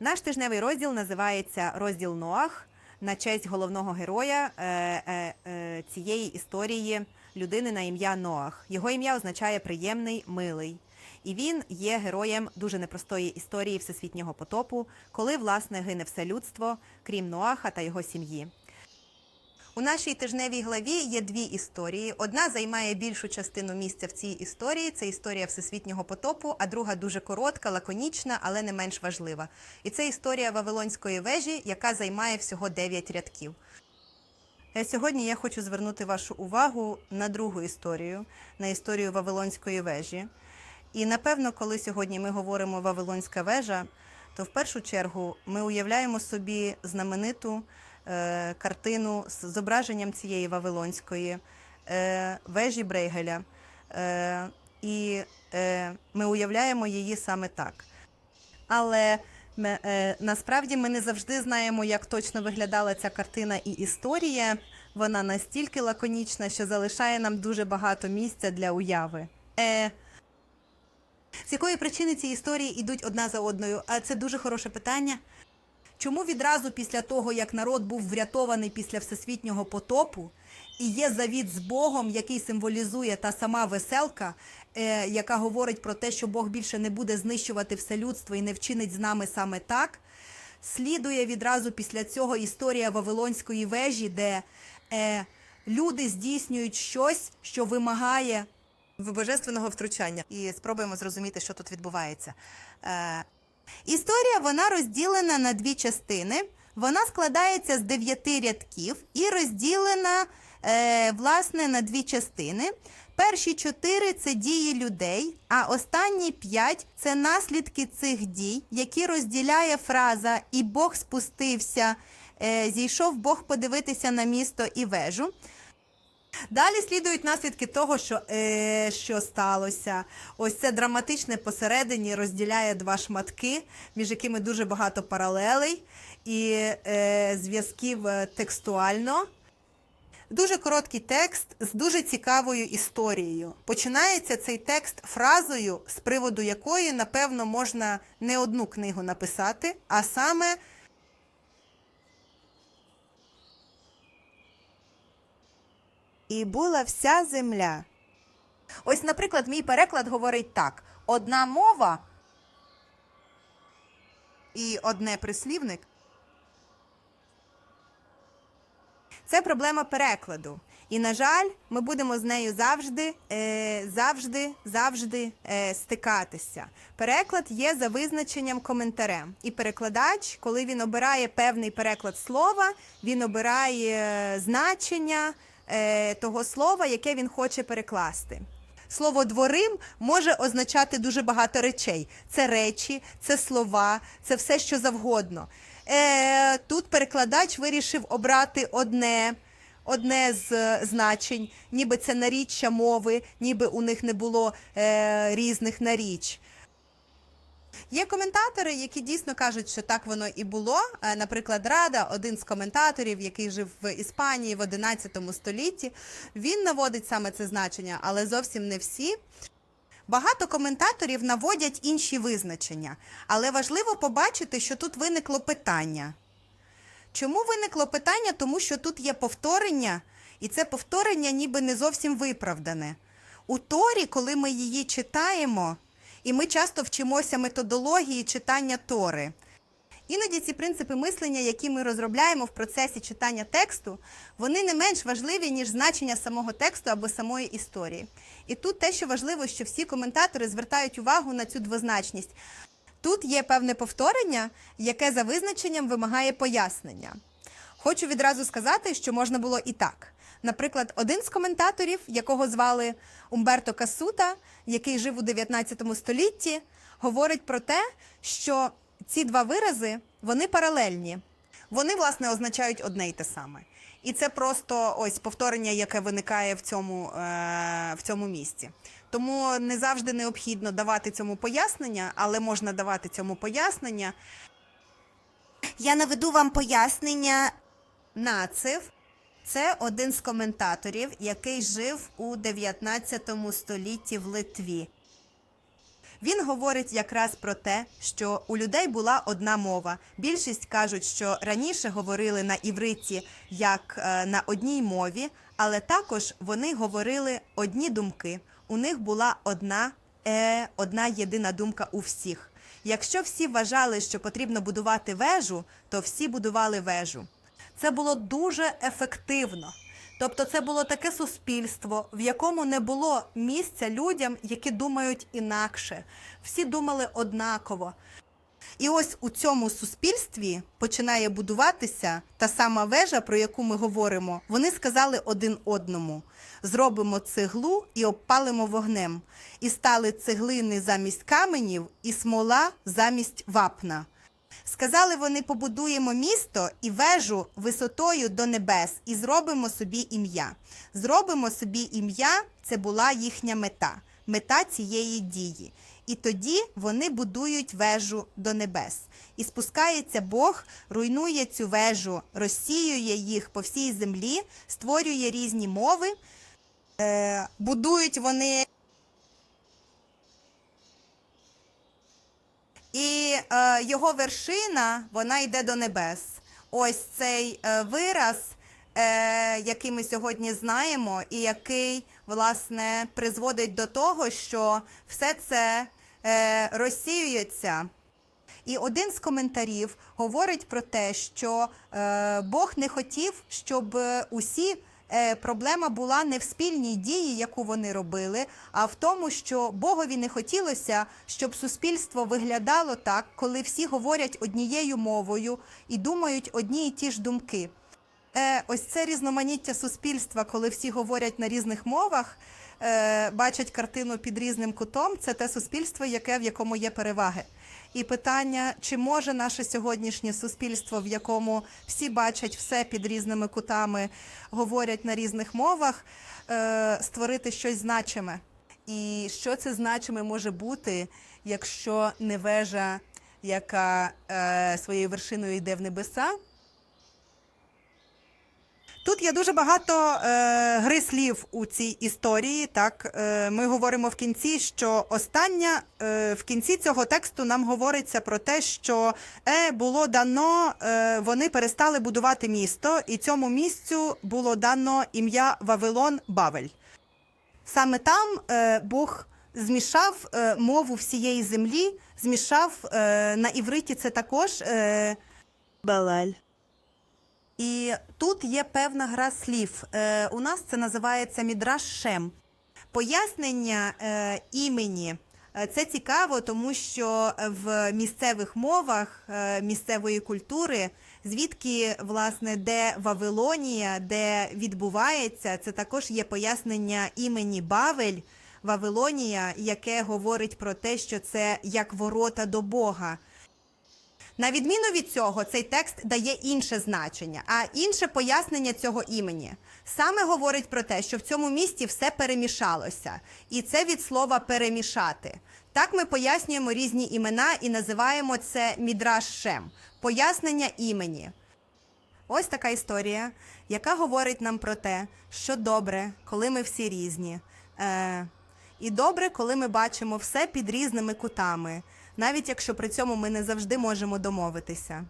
Наш тижневий розділ називається Розділ Ноах на честь головного героя е, е, е, цієї історії людини на ім'я Ноах. Його ім'я означає приємний, милий. І він є героєм дуже непростої історії всесвітнього потопу, коли власне гине все людство, крім Ноаха та його сім'ї. У нашій тижневій главі є дві історії. Одна займає більшу частину місця в цій історії. Це історія всесвітнього потопу, а друга дуже коротка, лаконічна, але не менш важлива. І це історія Вавилонської вежі, яка займає всього 9 рядків. Е, Сьогодні я хочу звернути вашу увагу на другу історію, на історію Вавилонської вежі. І напевно, коли сьогодні ми говоримо Вавилонська вежа, то в першу чергу ми уявляємо собі знамениту картину з зображенням цієї Вавилонської е, вежі Брейгеля. Е, і е, ми уявляємо її саме так. Але е, насправді ми не завжди знаємо, як точно виглядала ця картина і історія. Вона настільки лаконічна, що залишає нам дуже багато місця для уяви. Е, з якої причини ці історії йдуть одна за одною? А це дуже хороше питання. Чому відразу після того, як народ був врятований після всесвітнього потопу, і є завіт з Богом, який символізує та сама веселка, е, яка говорить про те, що Бог більше не буде знищувати все людство і не вчинить з нами саме так, слідує відразу після цього історія Вавилонської вежі, де е, люди здійснюють щось, що вимагає божественного втручання. І спробуємо зрозуміти, що тут відбувається. Е, Історія вона розділена на дві частини. Вона складається з дев'яти рядків і розділена е, власне на дві частини. Перші чотири це дії людей, а останні п'ять це наслідки цих дій, які розділяє фраза І Бог спустився, е, зійшов Бог подивитися на місто і вежу. Далі слідують наслідки того, що, е, що сталося. Ось це драматичне посередині розділяє два шматки, між якими дуже багато паралелей і е, зв'язків е, текстуально. Дуже короткий текст з дуже цікавою історією. Починається цей текст фразою, з приводу якої, напевно, можна не одну книгу написати, а саме І була вся земля. Ось, наприклад, мій переклад говорить так: одна мова і одне прислівник. Це проблема перекладу. І, на жаль, ми будемо з нею завжди, е, завжди, завжди е, стикатися. Переклад є за визначенням коментарем. І перекладач, коли він обирає певний переклад слова, він обирає е, значення е, того слова, яке він хоче перекласти. Слово дворим може означати дуже багато речей. Це речі, це слова, це все, що завгодно. Е, тут перекладач вирішив обрати одне, одне з е, значень, ніби це наріччя мови, ніби у них не було е, різних наріч. Є коментатори, які дійсно кажуть, що так воно і було. Е, Наприклад, Рада, один з коментаторів, який жив в Іспанії в 11 столітті, він наводить саме це значення, але зовсім не всі. Багато коментаторів наводять інші визначення, але важливо побачити, що тут виникло питання. Чому виникло питання? Тому що тут є повторення, і це повторення ніби не зовсім виправдане. У Торі, коли ми її читаємо, і ми часто вчимося методології читання Тори. Іноді ці принципи мислення, які ми розробляємо в процесі читання тексту, вони не менш важливі, ніж значення самого тексту або самої історії. І тут те, що важливо, що всі коментатори звертають увагу на цю двозначність. Тут є певне повторення, яке за визначенням вимагає пояснення. Хочу відразу сказати, що можна було і так. Наприклад, один з коментаторів, якого звали Умберто Касута, який жив у 19 столітті, говорить про те, що ці два вирази вони паралельні. Вони, власне, означають одне й те саме. І це просто ось повторення, яке виникає в цьому, е, в цьому місці. Тому не завжди необхідно давати цьому пояснення, але можна давати цьому пояснення. Я наведу вам пояснення. Нацив це один з коментаторів, який жив у 19 столітті в Литві. Він говорить якраз про те, що у людей була одна мова. Більшість кажуть, що раніше говорили на івриті як е, на одній мові, але також вони говорили одні думки. У них була одна, е, одна єдина думка у всіх. Якщо всі вважали, що потрібно будувати вежу, то всі будували вежу. Це було дуже ефективно. Тобто, це було таке суспільство, в якому не було місця людям, які думають інакше. Всі думали однаково. І ось у цьому суспільстві починає будуватися та сама вежа, про яку ми говоримо. Вони сказали один одному: зробимо цеглу і обпалимо вогнем. І стали цеглини замість каменів, і смола замість вапна. Сказали вони, побудуємо місто і вежу висотою до небес, і зробимо собі ім'я. Зробимо собі ім'я це була їхня мета, мета цієї дії. І тоді вони будують вежу до небес. І спускається Бог, руйнує цю вежу, розсіює їх по всій землі, створює різні мови, е, будують вони. І е, його вершина вона йде до небес. Ось цей е, вираз, е, який ми сьогодні знаємо, і який власне призводить до того, що все це е, розсіюється. І один з коментарів говорить про те, що е, Бог не хотів, щоб е, усі е, проблема була не в спільній дії, яку вони робили, а в тому, що Богові не хотілося, щоб суспільство виглядало так, коли всі говорять однією мовою і думають одні і ті ж думки. Е, ось це різноманіття суспільства, коли всі говорять на різних мовах, е, бачать картину під різним кутом. Це те суспільство, яке в якому є переваги. І питання, чи може наше сьогоднішнє суспільство, в якому всі бачать все під різними кутами, говорять на різних мовах, е, створити щось значиме. І що це значиме може бути, якщо не вежа, яка е, своєю вершиною йде в небеса? Тут є дуже багато е, гри слів у цій історії. Так, е, ми говоримо в кінці, що остання е, в кінці цього тексту нам говориться про те, що е, було дано, е, вони перестали будувати місто, і цьому місцю було дано ім'я Вавилон Бавель. Саме там е, Бог змішав е, мову всієї землі, змішав е, на івриті це також. Е, Балаль. І тут є певна гра слів. Е, у нас це називається Мідраш Шем. Пояснення е, імені. Е, Це цікаво, тому що в місцевих мовах е, місцевої культури, звідки власне де Вавилонія, де відбувається, це також є пояснення імені Бавель, Вавилонія, яке говорить про те, що це як ворота до Бога. На відміну від цього, цей текст дає інше значення, а інше пояснення цього імені. Саме говорить про те, що в цьому місті все перемішалося, і це від слова перемішати. Так ми пояснюємо різні імена і називаємо це мідраш Шем пояснення імені. Ось така історія, яка говорить нам про те, що добре, коли ми всі різні. Е, і добре, коли ми бачимо все під різними кутами, навіть якщо при цьому ми не завжди можемо домовитися.